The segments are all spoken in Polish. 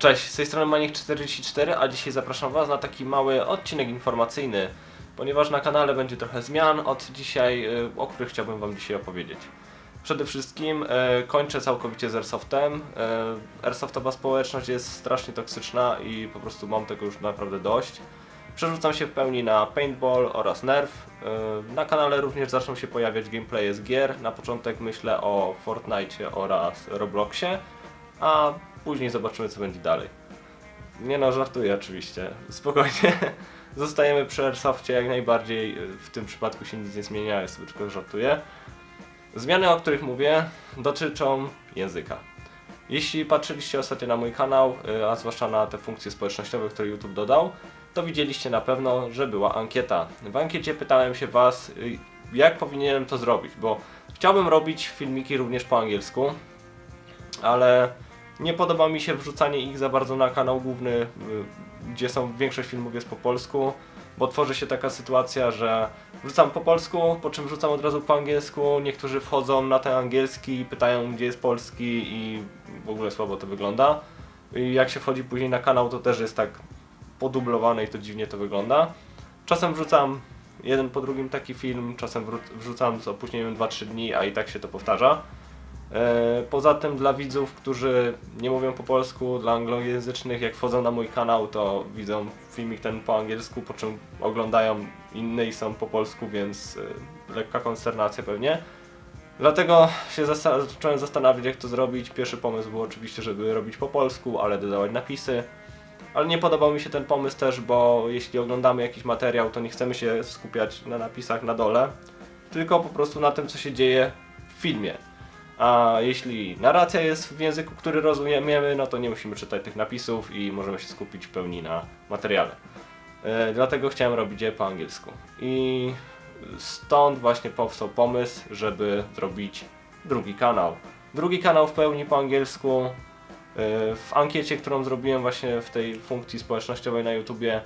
Cześć, z tej strony Maniek44, a dzisiaj zapraszam Was na taki mały odcinek informacyjny, ponieważ na kanale będzie trochę zmian od dzisiaj, y, o których chciałbym Wam dzisiaj opowiedzieć. Przede wszystkim e, kończę całkowicie z Airsoftem. E, Airsoftowa społeczność jest strasznie toksyczna i po prostu mam tego już naprawdę dość. Przerzucam się w pełni na Paintball oraz Nerf. E, Na kanale również zaczną się pojawiać gameplaye z gier. Na początek myślę o Fortnite oraz Robloxie, a później zobaczymy co będzie dalej. Nie no, żartuję oczywiście. Spokojnie. Zostajemy przy Airsoftie jak najbardziej. W tym przypadku się nic nie zmienia, ja sobie tylko żartuję. Zmiany, o których mówię, dotyczą języka. Jeśli patrzyliście ostatnio na mój kanał, y, a zwłaszcza na te funkcje społecznościowe, które YouTube dodał, to widzieliście na pewno, że była ankieta. W ankiecie pytałem się Was, y, jak powinienem to zrobić, bo chciałbym robić filmiki również po angielsku, ale nie podoba mi się wrzucanie ich za bardzo na kanał główny, y, gdzie są większość filmów jest po polsku, bo tworzy się taka sytuacja, że wrzucam po polsku, po czym wrzucam od razu po angielsku, niektórzy wchodzą na ten angielski i pytają gdzie jest polski i w ogóle słabo to wygląda. I jak się wchodzi później na kanał to też jest tak podublowane i to dziwnie to wygląda. Czasem wrzucam jeden po drugim taki film, czasem wrzucam z opóźnieniem 2-3 dni, a i tak się to powtarza. E, Poza tym dla widzów, którzy nie mówią po polsku, dla anglojęzycznych, jak wchodzą na mój kanał, to widzą filmik ten po angielsku, po czym oglądają inne i są po polsku, więc e, lekka konsternacja pewnie. Dlatego się zasta- zacząłem zastanawiać, jak to zrobić. Pierwszy pomysł był oczywiście, żeby robić po polsku, ale dodawać napisy. Ale nie podobał mi się ten pomysł też, bo jeśli oglądamy jakiś materiał, to nie chcemy się skupiać na napisach na dole, tylko po prostu na tym, co się dzieje w filmie. A jeśli narracja jest w języku, który rozumiemy, no to nie musimy czytać tych napisów i możemy się skupić w pełni na materiale. E, dlatego chciałem robić je po angielsku. I stąd właśnie powstał pomysł, żeby zrobić drugi kanał. Drugi kanał w pełni po angielsku. E, w ankiecie, którą zrobiłem właśnie w tej funkcji społecznościowej na YouTubie,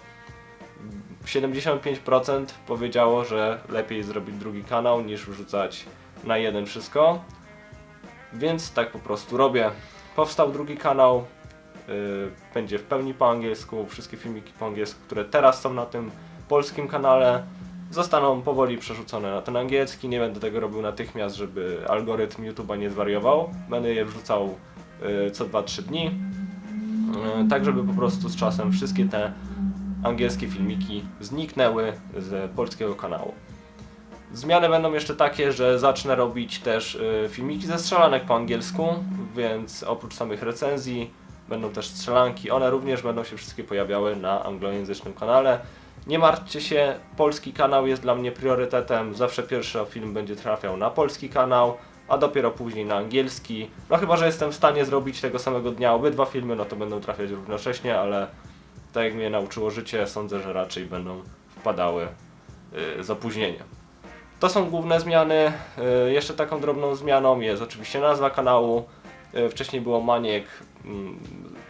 75% powiedziało, że lepiej zrobić drugi kanał niż wrzucać na jeden wszystko. Więc tak po prostu robię. Powstał drugi kanał, yy, będzie w pełni po angielsku. Wszystkie filmiki po angielsku, które teraz są na tym polskim kanale, zostaną powoli przerzucone na ten angielski. Nie będę tego robił natychmiast, żeby algorytm YouTube'a nie zwariował. Będę je wrzucał yy, co 2-3 dni. Yy, tak, żeby po prostu z czasem wszystkie te angielskie filmiki zniknęły z polskiego kanału. Zmiany będą jeszcze takie, że zacznę robić też y, filmiki ze strzelanek po angielsku, więc oprócz samych recenzji będą też strzelanki. One również będą się wszystkie pojawiały na anglojęzycznym kanale. Nie martwcie się, polski kanał jest dla mnie priorytetem. Zawsze pierwszy film będzie trafiał na polski kanał, a dopiero później na angielski. No chyba, że jestem w stanie zrobić tego samego dnia obydwa filmy, no to będą trafiać równocześnie, ale tak jak mnie nauczyło życie, sądzę, że raczej będą wpadały y, z opóźnieniem. To są główne zmiany. Y, Jeszcze taką drobną zmianą jest oczywiście nazwa kanału. Y, Wcześniej było Maniek mm,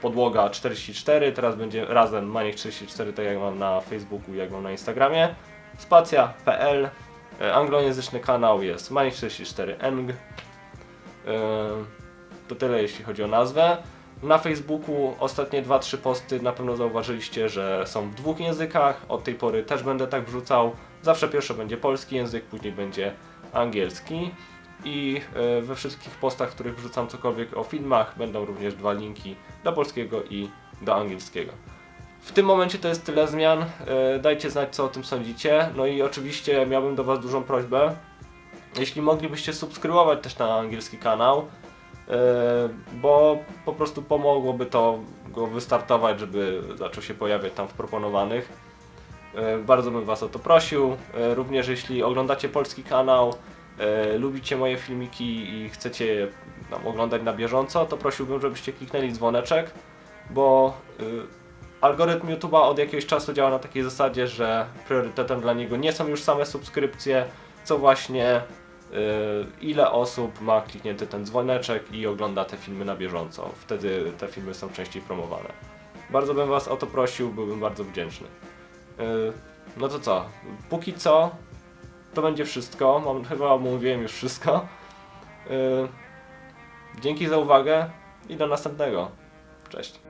podłoga 44, teraz będzie razem Maniek 44, tak jak mam na Facebooku, jak mam na Instagramie. Spacja.pl Y, Anglojęzyczny kanał jest Maniek 44 eng. To tyle jeśli chodzi o nazwę. Na Facebooku ostatnie 2-3 posty na pewno zauważyliście, że są w dwóch językach. Od tej pory też będę tak wrzucał. Zawsze pierwszy będzie polski język, później będzie angielski. I e, we wszystkich postach, w których wrzucam cokolwiek o filmach, będą również dwa linki do polskiego i do angielskiego. W tym momencie to jest tyle zmian. E, Dajcie znać, co o tym sądzicie. No i oczywiście miałbym do Was dużą prośbę. Jeśli moglibyście subskrybować też na angielski kanał, bo po prostu pomogłoby to go wystartować, żeby zaczął się pojawiać tam w proponowanych. E, Bardzo bym Was o to prosił. E, Również jeśli oglądacie polski kanał, e, lubicie moje filmiki i chcecie je oglądać na bieżąco, to prosiłbym, żebyście kliknęli dzwoneczek, bo algorytm YouTube'a od jakiegoś czasu działa na takiej zasadzie, że priorytetem dla niego nie są już same subskrypcje, co właśnie ile osób ma kliknięty ten dzwoneczek i ogląda te filmy na bieżąco. Wtedy te filmy są częściej promowane. Bardzo bym Was o to prosił, byłbym bardzo wdzięczny. Yy, No to co? Póki co to będzie wszystko. Mam, chyba omówiłem już wszystko. Yy, Dzięki za uwagę i do następnego. Cześć.